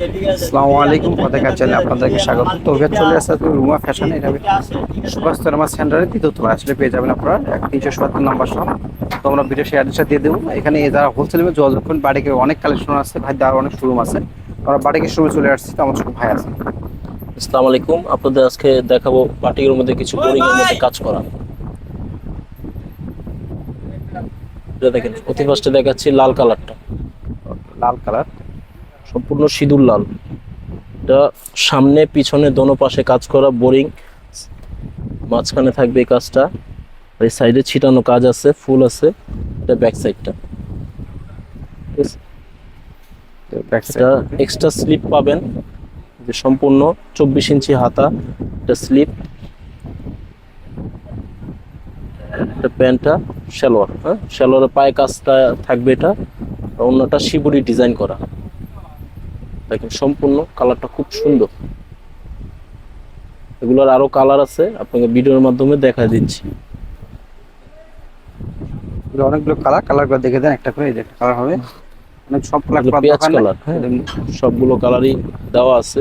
আসসালামু আলাইকুম পতাকা চ্যানেলে আপনাদেরকে স্বাগত। তো চলে আসছে রুমা ফ্যাশন এটা সুভাষ আমার সেন্টারে দ্বিতীয়তলা আসলে পেয়ে যাবেন আপনারা এক তিনশো সত্তর নাম্বার সব তো আমরা ভিডিও সেই অ্যাড্রেসটা দিয়ে দেবো। এখানে যারা হোলসেলে যোগাযোগ করুন বাড়িকে অনেক কালেকশন আছে। ভাই আরও অনেক শোরুম আছে। আমরা বাড়িকে শোরুমে চলে আসছি তো আমার ছোট ভাই আছে। আসসালামু আলাইকুম আপনাদের আজকে দেখাবো বাটিকের মধ্যে কিছু বোরিং এর মধ্যে কাজ করা। দেখেন অতি ফার্স্টে দেখাচ্ছি লাল কালারটা লাল কালার সম্পূর্ণ সিঁদুর লাল। এটা সামনে পিছনে দোনো পাশে কাজ করা বোরিং। মাঝখানে থাকবে এই কাজটা। আর এই সাইডে ছিটানো কাজ আছে ফুল আছে। এটা ব্যাক সাইডটা ব্যাক এটা এক্সট্রা স্লিপ পাবেন। যে সম্পূর্ণ চব্বিশ ইঞ্চি হাতা এটা স্লিপ এটা প্যান্টটা সালোয়ার হ্যাঁ? সালোয়ারের পায়ে কাজটা থাকবে এটা। আর অন্যটা শিবুরি ডিজাইন করা। দেখেন সম্পূর্ণ কালারটা খুব সুন্দর। এগুলোর আরও কালার আছে আপনাকে ভিডিওর মাধ্যমে দেখা দিচ্ছি। অনেকগুলো কালার কালারগুলো দেখে দেন একটা করে একটা কালার হবে। সব কালার কালার। হ্যাঁ সবগুলো কালারই দেওয়া আছে।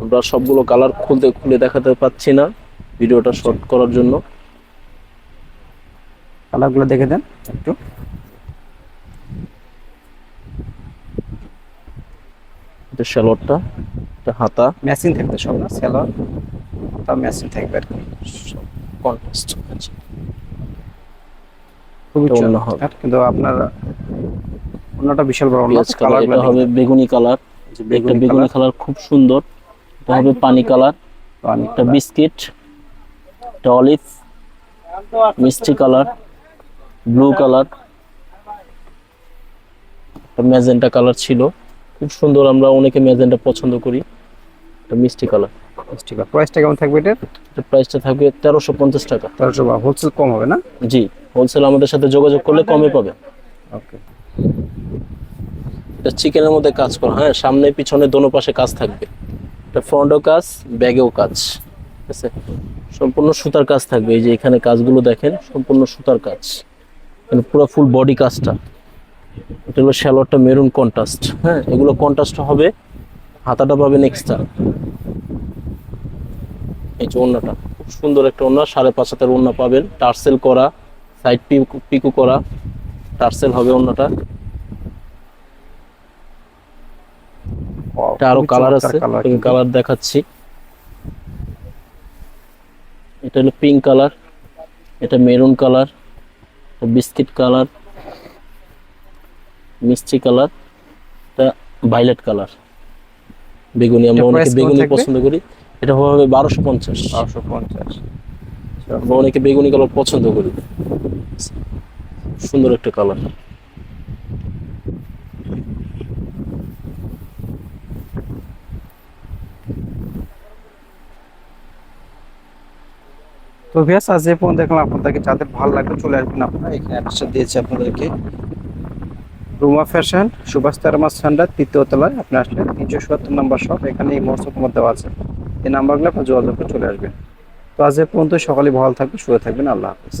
আমরা সবগুলো কালার খুলতে খুলে দেখাতে পাচ্ছি না ভিডিওটা শর্ট করার জন্য। কালারগুলো দেখে দেন একটু। এটা শ্যালোরটা এটা হাতা। মেশিন থাকবে সব না? সেলার তা ম্যাচিং থাকবে আর কি। কন্ট্রাস্ট খুবই এটা অন্য চমৎকার। কিন্তু আপনার অন্যটা বিশাল বড় অন্য কালার এটা হবে বেগুনি কালার একটা বেগুনি কালার খুব সুন্দর। এটা হবে পানি কালার একটা বিস্কিট একটা অলিভ মিষ্টি কালার ব্লু কালার একটা ম্যাজেন্টা কালার ছিল। খুব সুন্দর আমরা অনেকে ম্যাজেন্টা পছন্দ করি। একটা মিষ্টি কালার। ঠিক আছে প্রাইসটা কেমন থাকবে এটার? এটার প্রাইসটা থাকবে তেরোশো পঞ্চাশ টাকা। তেরোশো হোলসেল কম হবে না? জি হোলসেল আমাদের সাথে যোগাযোগ করলে কমে পাবে। ওকে এটা চিকেনের মধ্যে কাজ করা হ্যাঁ সামনে পিছনে দোনো পাশে কাজ থাকবে। এটা ফ্রন্টও কাজ ব্যাগেও কাজ। ঠিক আছে? সম্পূর্ণ সুতার কাজ থাকবে। এই যে এখানে কাজগুলো দেখেন সম্পূর্ণ সুতার কাজ। মানে পুরো ফুল বডি কাজটা। এটা হলো শ্যালোয়ারটা মেরুন কন্ট্রাস্ট হ্যাঁ এগুলো কন্ট্রাস্ট হবে হাতাটা পাবেন এক্সট্রা এই যে ওড়নাটা খুব সুন্দর একটা ওড়না সাড়ে পাঁচ হাতের ওড়না পাবেন। টার্সেল করা সাইড পিকু পিকু করা টার্সেল হবে ওড়নাটা এটা আরও কালার আছে কালার দেখাচ্ছি। এটা হলো পিঙ্ক কালার এটা মেরুন কালার বিস্কিট কালার মিষ্টি কালার এটা ভাইলেট কালার। বেগুনি আমরা অনেকে বেগুনি পছন্দ করি। এটা হবে বারোশো পঞ্চাশ। বারোশো পঞ্চাশ। আমরা অনেকে বেগুনি কালার পছন্দ করি। সুন্দর একটা কালার। তো ভিয়াস আজ যে পর্যন্ত দেখলাম। আপনাদেরকে যাদের ভালো লাগবে চলে আসবেন। আপনারা এখানে অ্যাড্রেসটা দিয়েছি আপনাদেরকে। রুমা ফ্যাশন সুভাষ তারমাস সান্ডার তৃতীয় তলায় আপনি আসলেন তিনশো সত্তর নাম্বার শপ এখানে এই মহোৎসব মধ্যে আছে। এই নাম্বারগুলো আপনার যোগাযোগ করে চলে আসবেন। তো আজকে পর্যন্ত সকালে ভালো থাকবে শুয়ে থাকবেন। আল্লাহ হাফিজ।